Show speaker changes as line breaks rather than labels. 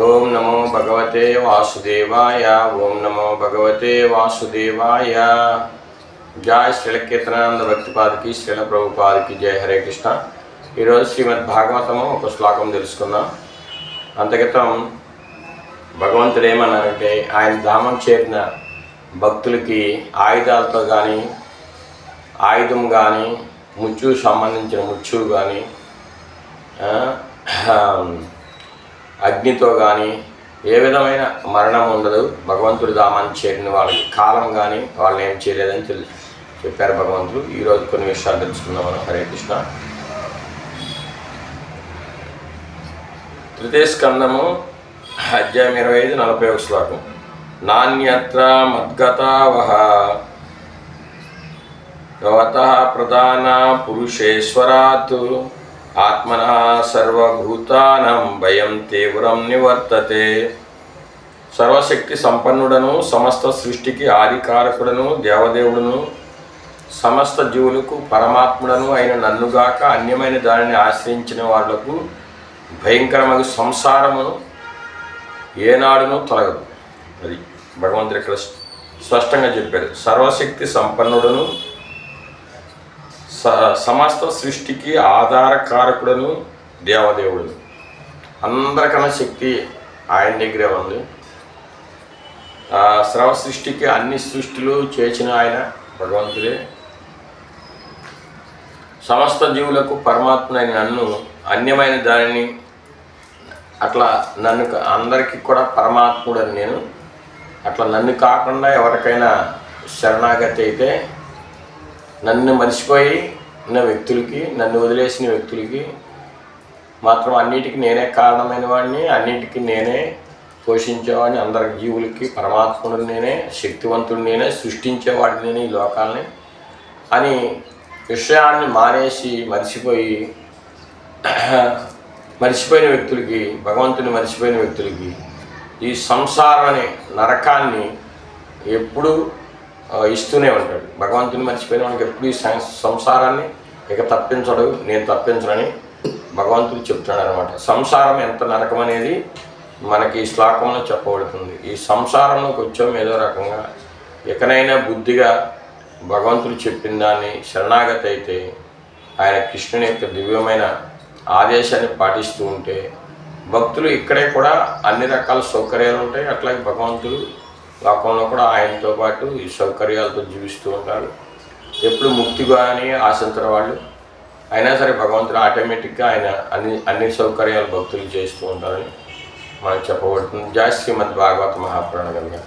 ఓం నమో భగవతే వాసుదేవాయ ఓం నమో భగవతే వాసుదేవాయ. జాయ్ శ్రీల కీర్తనానంద భక్తిపాదికి శ్రీల ప్రభుపాదికి జయ హరే కృష్ణ. ఈరోజు శ్రీమద్ భాగవతము ఒక శ్లోకం తెలుసుకుందాం. అంతగతం భగవంతుడు ఏమన్నారంటే ఆయన ధామం చేరిన భక్తులకి ఆయుధాలతో కానీ ఆయుధం కానీ ముచ్చు సంబంధించిన ముచ్చు కానీ అగ్నితో కానీ ఏ విధమైన మరణం ఉండదు. భగవంతుడి దామని చేరిన వాళ్ళకి కాలం కానీ వాళ్ళని ఏం చేయలేదని తెలి చెప్పారు భగవంతుడు. ఈరోజు కొన్ని విషయాలు తెలుసుకుందాం మనం. హరే కృష్ణ. తృతీయ స్కందము అధ్యాయం ఇరవై ఐదు నలభై ఒక శ్లోకం. నాణ్యత్ర మద్గతావహ భవత ప్రధాన పురుషేశ్వరాత్ ఆత్మన సర్వభూతానం భయం తీవ్రం నివర్తతే. సర్వశక్తి సంపన్నుడను సమస్త సృష్టికి ఆదికారకుడను దేవదేవుడును సమస్త జీవులకు పరమాత్ముడను అయిన నన్నుగాక అన్యమైన దానిని ఆశ్రయించిన వాళ్ళకు భయంకరమైన సంసారమును ఏనాడును తొలగదు. అది భగవంతుడు ఇక్కడ స్పష్టంగా చెప్పారు సర్వశక్తి సంపన్నుడను స సమస్త సృష్టికి ఆధారకారకుడను దేవదేవుడు. అందరికన్నా శక్తి ఆయన దగ్గరే ఉంది. స్రవ సృష్టికి అన్ని సృష్టిలు చేసిన ఆయన భగవంతుడే. సమస్త జీవులకు పరమాత్మ నన్ను అన్యమైన దానిని అట్లా నన్ను అందరికీ కూడా పరమాత్ముడని నేను. అట్లా నన్ను కాకుండా ఎవరికైనా శరణాగతి అయితే నన్ను మర్చిపోయి ఉన్న వ్యక్తులకి నన్ను వదిలేసిన వ్యక్తులకి మాత్రం అన్నిటికీ నేనే కారణమైన వాడిని అన్నిటికీ నేనే పోషించేవాడిని అందరి జీవులకి పరమాత్ముడు నేనే శక్తివంతుడు నేనే సృష్టించేవాడు నేనే ఈ లోకాలని అని విషయాన్ని మానేసి మర్చిపోయి మర్చిపోయిన వ్యక్తులకి భగవంతుని మర్చిపోయిన వ్యక్తులకి ఈ సంసారం అనే నరకాన్ని ఎప్పుడు ఇస్తూనే ఉంటాడు. భగవంతుని మర్చిపోయిన మనకి ఎప్పుడు ఈ సం- సంసారాన్ని ఇక తప్పించడు నేను తప్పించడని భగవంతుడు చెప్తున్నాడు అనమాట సంసారం ఎంత నరకం అనేది మనకి ఈ శ్లోకంలో చెప్పబడుతుంది. ఈ సంసారంలోకి వచ్చాం ఏదో రకంగా. ఎకనైనా బుద్ధిగా భగవంతుడు చెప్పిన దాన్ని శరణాగతి అయితే ఆయన కృష్ణుని యొక్క దివ్యమైన ఆదేశాన్ని పాటిస్తూ ఉంటే భక్తులు ఇక్కడే కూడా అన్ని రకాల సౌకర్యాలు ఉంటాయి. అట్లాగే భగవంతుడు లోకంలో కూడా ఆయనతో పాటు ఈ సౌకర్యాలతో జీవిస్తూ ఉంటారు. ఎప్పుడు ముక్తి కానీ ఆశించిన వాళ్ళు. అయినా సరే భగవంతుడు ఆటోమేటిక్గా ఆయన అన్ని అన్ని సౌకర్యాలు భక్తులు చేస్తూ ఉంటారని మనకు చెప్పబడుతుంది. జాస్తి శ్రీమద్ భాగవత మహాపురాణ గంగా